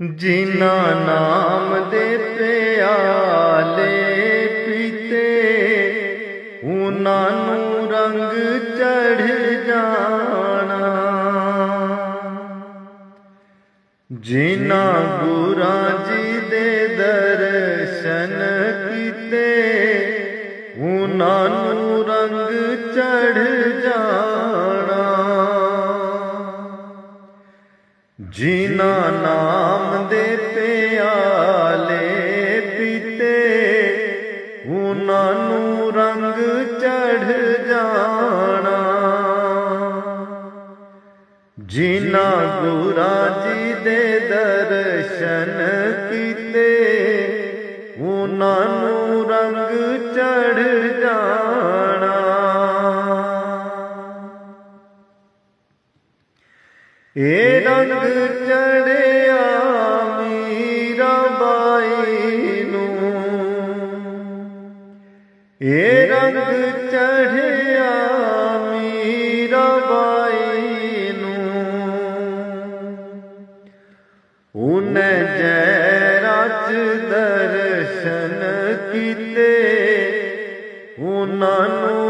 ਜਿਨਾ ਨਾਮ ਦੇ ਪਿਆਲੇ ਪੀਤੇ, ਉਹਨਾਂ ਨੂੰ ਰੰਗ ਚੜ ਜਾਣਾ। ਜਿਨਾ ਗੁਰਾਂ ਜੀ ਦੇ ਦਰਸ਼ਨ ਕੀਤੇ, ਉਹਨਾਂ ਨੂੰ ਰੰਗ ਚੜ ਜਿਨਾ ਨਾਮ ਦੇ ਪਿਆਲੇ ਪੀਤੇ, ਉਹਨਾਂ ਨੂੰ ਰੰਗ ਚੜ ਜਾਣਾ। ਜਿਨਾ ਗੁਰਾਂ ਜੀ ਦੇ ਦਰਸ਼ਨ ਕੀਤੇ, ਉਹਨਾਂ ਏ ਰੰਗ ਚੜਿਆ ਮੀਰਾ ਬਾਈ ਨੂੰ। ਏ ਰੰਗ ਚੜਿਆ ਮੀਰਾ ਬਾਈ ਨੂੰ। ਉਹਨੇ ਜੈ ਰਾਜ ਦਰਸ਼ਨ ਕੀਤੇ। ਉਹਨਾਂ ਨੂੰ